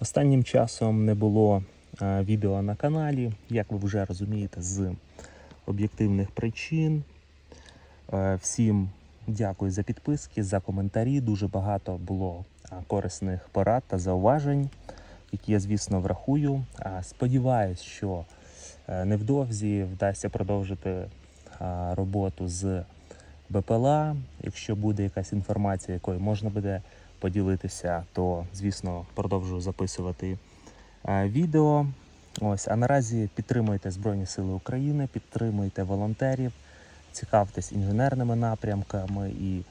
Останнім часом не було відео на каналі, як ви вже розумієте, з об'єктивних причин. Е, Всім дякую за підписки, за коментарі. Дуже багато було е, корисних порад та зауважень, які я, звісно, врахую. Е, Сподіваюсь, що е, невдовзі вдасться продовжити е, роботу з БПЛА. Якщо буде якась інформація, якою можна буде поділитися, то звісно продовжую записувати е, відео. Ось, а наразі підтримуйте Збройні Сили України, підтримуйте волонтерів, цікавтесь інженерними напрямками і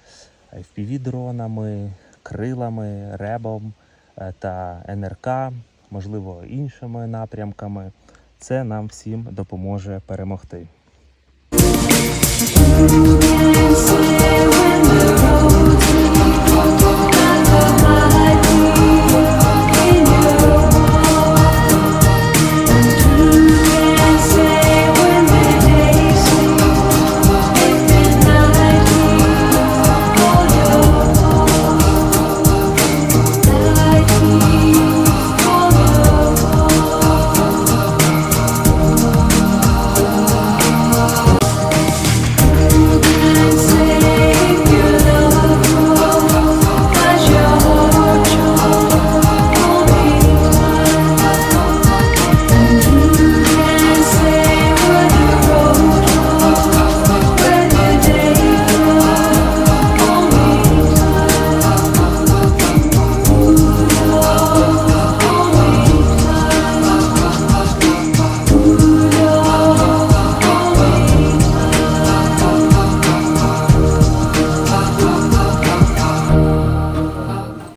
FPV-дронами, крилами, ребом е, та НРК, можливо, іншими напрямками. Це нам всім допоможе перемогти.